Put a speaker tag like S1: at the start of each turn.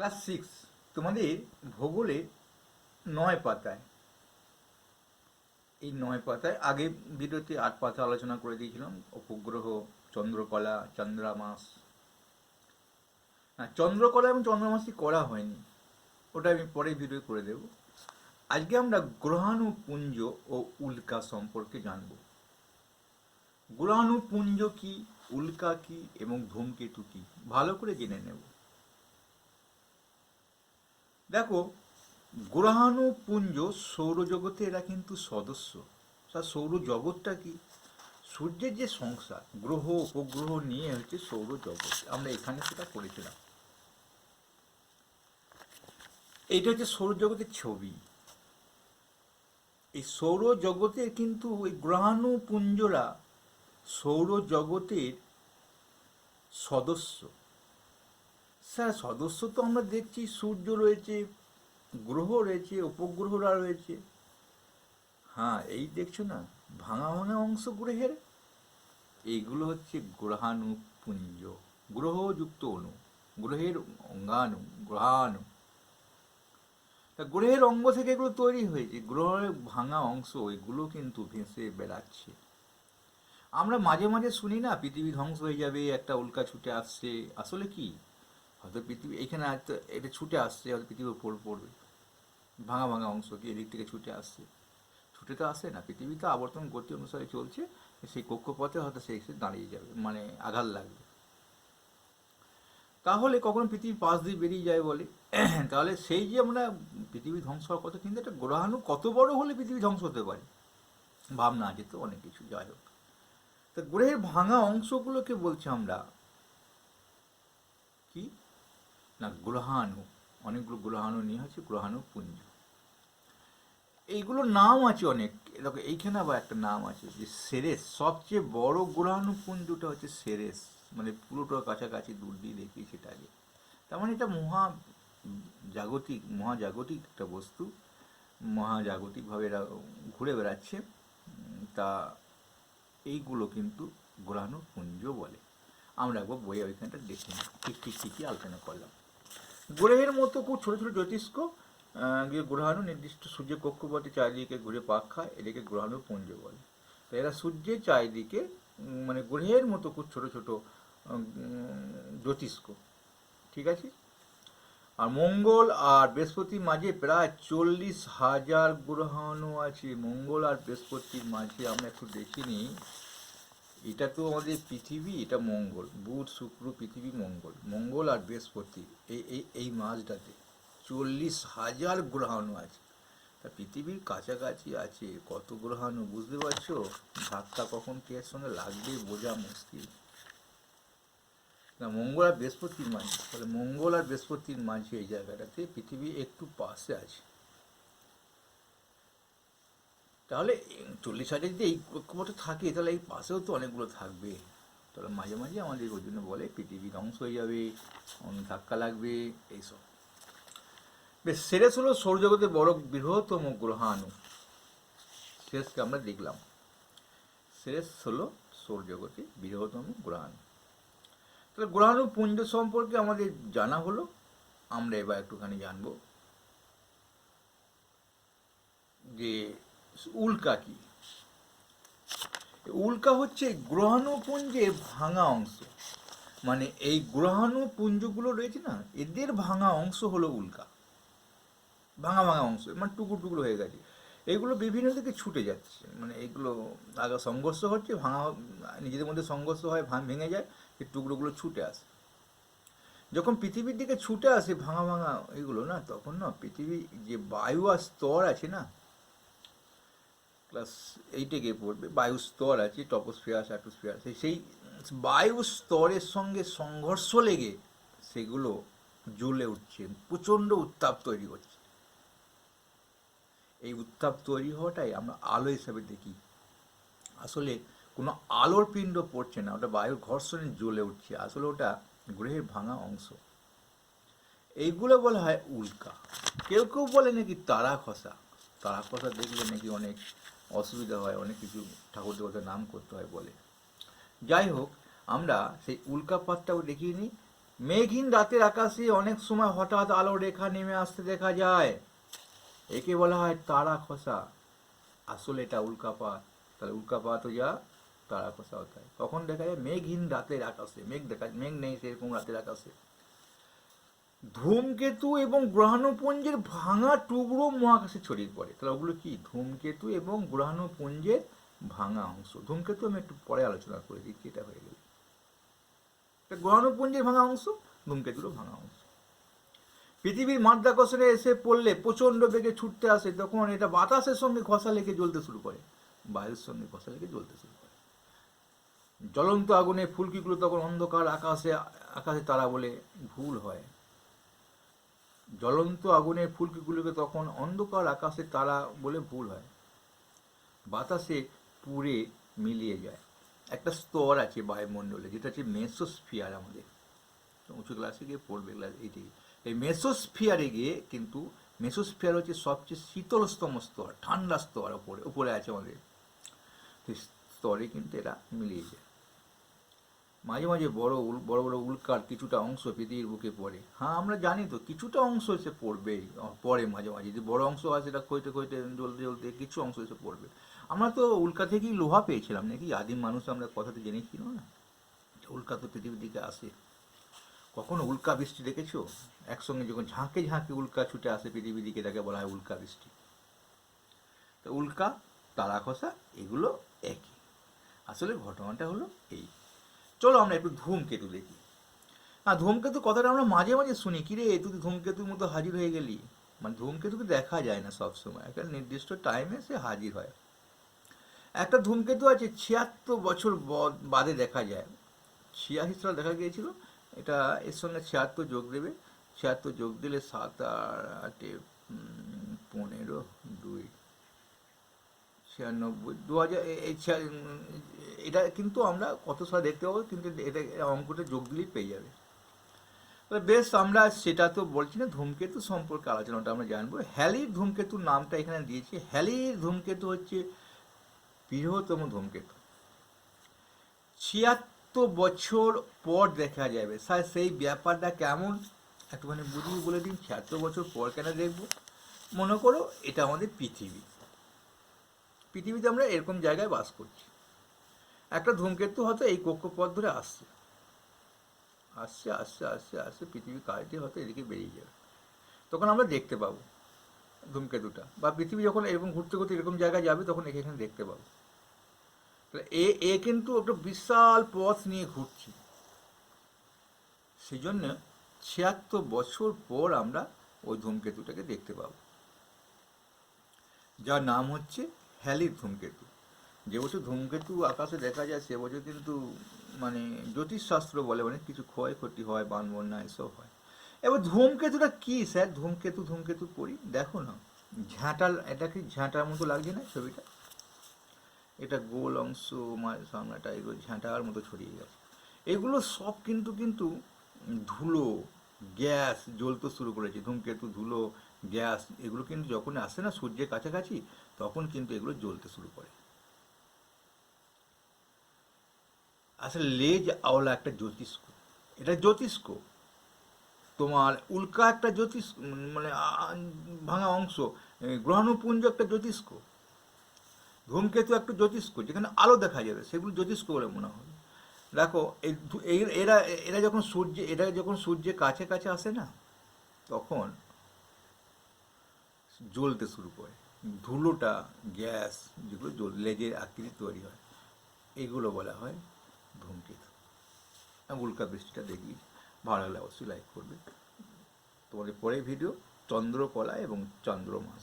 S1: Class six তোমাদের ভূগোলে নয় পাতায়। এই নয় পাতায় আগে ভিডিওতে আট পাতা আলোচনা করে দিয়েছিলাম, উপগ্রহ, চন্দ্রকলা, চন্দ্রামাস। চন্দ্রকলা এবং চন্দ্রমাসই করা হয়নি, ওটা আমি পরে ভিডিও করে দেব। আজকে আমরা গ্রহাণুপুঞ্জ ও উল্কা সম্পর্কে জানব। গ্রহাণুপুঞ্জ কি, উল্কা কি এবং ধূমকেতু কি? ভালো করে জেনে নেব। দেখো, গ্রহাণুপুঞ্জ সৌরজগতে এরা কিন্তু সদস্য। তা সৌরজগৎটা কি? সূর্যের যে সংসার, গ্রহ, উপগ্রহ নিয়ে হচ্ছে সৌরজগৎ। আমরা এখানে সেটা করেছিলাম। এইটা হচ্ছে সৌরজগতের ছবি। এই সৌরজগতের কিন্তু ওই গ্রহাণুপুঞ্জরা সৌরজগতের সদস্য। স্যার, সদস্য তো আমরা দেখছি, সূর্য রয়েছে, গ্রহ রয়েছে, উপগ্রহরা রয়েছে। হ্যাঁ এই দেখছ না, ভাঙা ভাঙা অংশ গ্রহের এইগুলো হচ্ছে গ্রহাণুপুঞ্জ, গ্রহযুক্ত অণু, গ্রহের অঙ্গাণু, গ্রহাণু। তা গ্রহের অঙ্গ থেকে এগুলো তৈরি হয়েছে, গ্রহের ভাঙা অংশ, এগুলো কিন্তু ভেসে বেড়াচ্ছে। আমরা মাঝে মাঝে শুনি না, পৃথিবী ধ্বংস হয়ে যাবে, একটা উল্কা ছুটে আসছে, আসলে কি? হয়তো পৃথিবী, এখানে হয়তো এটা ছুটে আসছে, হয়তো পৃথিবীর উপর পড়বে। ভাঙা ভাঙা অংশ কি এদিক থেকে ছুটে আসছে? ছুটে তো আসে না, পৃথিবী তো আবর্তন গতি অনুসারে চলছে, সেই কক্ষপথে হয়তো সে এসে দাঁড়িয়ে যাবে মানে আঘাত লাগবে। তাহলে কখন পৃথিবী পাশ দিয়ে বেরিয়ে যায় বলে? তাহলে সেই যে আমরা পৃথিবী ধ্বংস হওয়ার কথা কিন্তু একটা গ্রহাণু কত বড় হলে পৃথিবী ধ্বংস হতে পারে? ভাবনা আছে তো অনেক কিছু, যাই হোক। তা গ্রহের ভাঙা অংশগুলোকে বলছি আমরা কি না, গ্রহাণু, অনেকগুলো গ্রহাণু নিয়ে হচ্ছে গ্রহাণু পুঞ্জ। এইগুলোর নাম আছে অনেক। দেখো, এইখানে আবার একটা নাম আছে যে সেরেস। সবচেয়ে বড় গ্রহাণু পুঞ্জটা হচ্ছে সেরেস। মানে পুরোটার কাছাকাছি দূর দিয়ে দেখি সেটা আগে তার মানে এটা মহা জাগতিক মহাজাগতিক একটা বস্তু। মহাজাগতিকভাবে এরা ঘুরে বেড়াচ্ছে। তা এইগুলো কিন্তু গ্রহাণু পুঞ্জ বলে। আমরা একবার বইয়ে ওইখানটা দেখি। ঠিক ঠিক ঠিকই আলোচনা করলাম। গ্রহের মতো খুব ছোট ছোট জ্যোতিষ্ক আহ, যে গ্রহাণু নির্দিষ্ট সূর্যের কক্ষপথে চারিদিকে ঘুরে পাক খায় এটাকে গ্রহাণু পুঞ্জ বলে। তো এরা সূর্যের চারিদিকে মানে গ্রহের মতো খুব ছোট ছোট জ্যোতিষ্ক ঠিক আছে? আর মঙ্গল আর বৃহস্পতির মাঝে প্রায় চল্লিশ হাজার গ্রহাণু আছে। মঙ্গল আর বৃহস্পতির মাঝে আমরা একটু দেখিনি। এটা তো আমাদের পৃথিবী, এটা মঙ্গল। বুধ, শুক্র, পৃথিবী, মঙ্গল। মঙ্গল আর বৃহস্পতি, এই এই এই মাসটাতে চল্লিশ হাজার গ্রহাণু আছে। তা পৃথিবীর কাছাকাছি আছে, কত গ্রহাণু বুঝতে পারছ? ধাক্কা কখন কে এর সঙ্গে লাগবে বোঝা মুশকিল। না, মঙ্গল আর বৃহস্পতির মাঝে, তাহলে মঙ্গল আর বৃহস্পতির মাঝে এই জায়গাটাতে পৃথিবী একটু পাশে আছে। তাহলে চল্লিশ হাজার যদি এই কক্ষপথে থাকে, তাহলে এই পাশেও তো অনেকগুলো থাকবে। তাহলে মাঝে মাঝে আমাদের ওই জন্য বলে পৃথিবী ধ্বংস হয়ে যাবে, অন্য ধাক্কা লাগবে, এইসব। বেশ সেরেস হলো সৌরজগতের বড় বৃহত্তম গ্রহাণু। সেরেসকে আমরা দেখলাম। সেরেস হলো সৌরজগতে বৃহত্তম গ্রহাণু। তাহলে গ্রহাণু পুঞ্জ সম্পর্কে আমাদের জানা হলো। আমরা এবার একটুখানি জানব যে উল্কা কি? উল্কা হচ্ছে গ্রহাণুপুঞ্জের ভাঙা অংশ। মানে এই গ্রহাণুপুঞ্জগুলো রয়েছে না, এদের ভাঙা অংশ হলো উল্কা। ভাঙা ভাঙা অংশ মানে টুকরো টুকরো হয়ে গেছে। এগুলো বিভিন্ন দিকে ছুটে যাচ্ছে। মানে এগুলো আগে সংঘর্ষ হচ্ছে, ভাঙা, নিজেদের মধ্যে সংঘর্ষ হয়, ভাঙ, ভেঙে যায়, এই টুকরোগুলো ছুটে আসে। যখন পৃথিবীর দিকে ছুটে আসে ভাঙা ভাঙা এগুলো না, তখন না পৃথিবী যে বায়ু আর স্তর আছে না ক্লাস এইটে গিয়ে পড়বে। বায়ু স্তর আছে টপোস্ফিয়ার স্যাটোস্ফিয়ার সেই সেই বায়ু স্তরের সঙ্গে সংঘর্ষ লেগে সেগুলো জ্বলে উঠছে, প্রচণ্ড উত্তাপ তৈরি হচ্ছে। এই উত্তাপ তৈরি হওয়াটাই আমরা আলো হিসাবে দেখি। আসলে কোনো আলোর পিণ্ড পড়ছে না, ওটা বায়ুর ঘর্ষণে জ্বলে উঠছে। আসলে ওটা গ্রহের ভাঙা অংশ। এইগুলো বলা হয় উল্কা। কেউ কেউ বলে নাকি তারা খসা তারা খসা দেখলে নাকি অনেক অসুবিধা হয়, অনেক কিছু ঠাকুর দেবতার নাম করতে হয় বলে। যাই হোক, আমরা সেই উল্কাপাতটাও দেখিয়ে নিই। মেঘহীন রাতের আকাশে অনেক সময় হঠাৎ আলো রেখা নেমে আসতে দেখা যায়। একে বলা হয় তারা খসা। আসলে এটা উল্কাপাত তাহলে উল্কাপাত যা, তারা খসা হতে হয় কখন দেখা যায়? মেঘহীন রাতের আকাশে। মেঘ দেখা, মেঘ নেই সেরকম রাতের আকাশে। ধূমকেতু এবং গ্রহাণুপুঞ্জের ভাঙা টুকরো মহাকাশে ছড়িয়ে পড়ে। তাহলে ওগুলো কি? ধূমকেতু এবং গ্রহাণুপুঞ্জের ভাঙা অংশ। ধূমকেতু আমি একটু পরে আলোচনা করে দিচ্ছি এটা হয়ে গেল। গ্রহাণুপুঞ্জের ভাঙা অংশ, ধূমকেতুরও ভাঙা অংশ। পৃথিবীর মাধ্যাকর্ষণে এসে পড়লে প্রচণ্ড বেগে ছুটতে আসে, তখন এটা বাতাসের সঙ্গে ঘষা লেগে জ্বলতে শুরু করে, বায়ুর সঙ্গে ঘষা লেগে জ্বলতে শুরু করে। জ্বলন্ত আগুনে ফুলকিগুলো তখন অন্ধকার আকাশে আকাশে তারা বলে ভুল হয়। জ্বলন্ত আগুনের ফুলকিগুলোকে তখন অন্ধকার আকাশে তারা বলে ভুল হয়। বাতাসে পুড়ে মিলিয়ে যায়। একটা স্তর আছে বায়ুমণ্ডলে, যেটা হচ্ছে মেসোস্ফিয়ার আমাদের। উঁচু ক্লাসে গিয়ে পড়বে ক্লাস এইটি এই মেসোস্ফিয়ারে গিয়ে কিন্তু মেসোস্ফিয়ার হচ্ছে সবচেয়ে শীতলতম স্তর, ঠান্ডা স্তর, ওপরে উপরে আছে আমাদের। সেই স্তরে কিন্তু এরা মিলিয়ে যায়। মাঝে মাঝে বড় বড় বড় উল্কার কিছুটা অংশ পৃথিবীর বুকে পড়ে। হ্যাঁ আমরা জানি তো, কিছুটা অংশ এসে পড়বেই পড়ে মাঝে মাঝে। যদি বড় অংশ হয়, সেটা ক্ষইতে ক্ষইতে জ্বলতে জ্বলতে কিছু অংশ এসে পড়বে। আমরা তো উল্কা থেকেই লোহা পেয়েছিলাম, নাকি? আদিম মানুষ আমরা কথাতে জেনেছিল না। উল্কা তো পৃথিবীর দিকে আসে। কখনো উল্কা বৃষ্টি দেখেছ? একসঙ্গে যখন ঝাঁকে ঝাঁকে উল্কা ছুটে আসে পৃথিবীর দিকে, তাকে বলা হয় উল্কা বৃষ্টি। তো উল্কা তারা খসা এগুলো একই। আসলে ঘটনাটা হলো এই। চলো আমরা একটু ধূমকেতু দেখি। না, ধূমকেতু কথাটা আমরা মাঝে মাঝে শুনি। কিরে তুই ধূমকেতুর মতো হাজির হয়ে গেলি। মানে ধূমকেতুকে দেখা যায় না সব সময় একটা নির্দিষ্ট টাইমে সে হাজির হয়। একটা ধূমকেতু আছে, ছিয়াত্তর বছর বাদে দেখা যায়। ছিয়াশি সাল দেখা গিয়েছিল। এটা এর সঙ্গে ছিয়াত্তর যোগ দেবে। ছিয়াত্তর যোগ দিলে সাত আটে পনেরো, দুই ছিয়ানব্বই, দু হাজার এটা কিন্তু আমরা কত সাল দেখতে পাবো, কিন্তু এটা অঙ্কটা যোগ দিলেই পেয়ে যাবে। বেশ, আমরা সেটা তো বলছি না, ধূমকেতু সম্পর্কে আলোচনাটা আমরা জানব। হ্যালির ধূমকেতুর নামটা এখানে দিয়েছি। হ্যালির ধূমকেতু হচ্ছে বৃহত্তম ধূমকেতু। ছিয়াত্তর বছর পর দেখা যাবে। স্যার, সেই ব্যাপারটা কেমন? একটুখানি বুঝিয়ে বলে দিন, ছিয়াত্তর বছর পর কেন দেখব? মনে করো এটা আমাদের পৃথিবী। পৃথিবীতে আমরা এরকম জায়গায় বাস করছি। একটা ধূমকেতু হয়তো এই কক্ষপথ ধরে আসছে। আসছে আসছে আসছে আসছে, পৃথিবীর কাজটি হয়তো এদিকে বেরিয়ে যাবে। তখন আমরা দেখতে পাবো ধূমকেতুটা। বা পৃথিবী যখন এরকম ঘুরতে ঘুরতে এরকম জায়গায় যাবে, তখন একে এখানে দেখতে পাবো। তাহলে এ এ কিন্তু একটা বিশাল পথ নিয়ে ঘুরছি। সেই জন্য ছিয়াত্তর বছর পর আমরা ওই ধূমকেতুটাকে দেখতে পাবো। যার নাম হচ্ছে হ্যালির ধূমকেতু। যে বছর ধূমকেতু আকাশে দেখা যায়, সে বছর কিন্তু মানে জ্যোতিষশাস্ত্র বলে অনেক কিছু ক্ষয়ক্ষতি হয় বান বন্যা এসব হয়। এবার ধূমকেতুটা কি, স্যার? ধূমকেতু ধূমকেতু পড়ি দেখো না। ঝাঁটাল, এটা কি ঝাঁটার মতো লাগছে না ছবিটা? এটা গোল অংশ সামনেটা এগুলো ঝাঁটার মতো ছড়িয়ে গেছে। এগুলো সব কিন্তু কিন্তু ধুলো, গ্যাস জ্বলতে শুরু করেছে। ধূমকেতু, ধুলো, গ্যাস, এগুলো কিন্তু যখন আসে না সূর্যের কাছাকাছি তখন কিন্তু এগুলো জ্বলতে শুরু করে। আসলে লেজ আওলা একটা জ্যোতিষ্ক। এটা জ্যোতিষ্ক। তোমার উল্কা একটা জ্যোতিষ মানে ভাঙা অংশ গ্রহাণুপুঞ্জ একটা জ্যোতিষ্ক। ধূমকেতু একটা জ্যোতিষ্ক, যেখানে আলো দেখা যাবে, সেগুলো জ্যোতিষ্ক বলে মনে হবে দেখো এরা এরা যখন সূর্য, এরা যখন সূর্যের কাছে কাছে আসে না, তখন জ্বলতে শুরু করে। ধুলোটা, গ্যাস যেগুলো লেজের আকৃতি তৈরি হয়, এগুলো বলা হয় ধূমকেতু উল্কা বৃষ্টিটা দেখি, ভালো লাগলে অবশ্যই লাইক করবে তোমাদের পরে ভিডিও চন্দ্রকলা এবং চন্দ্রমাস।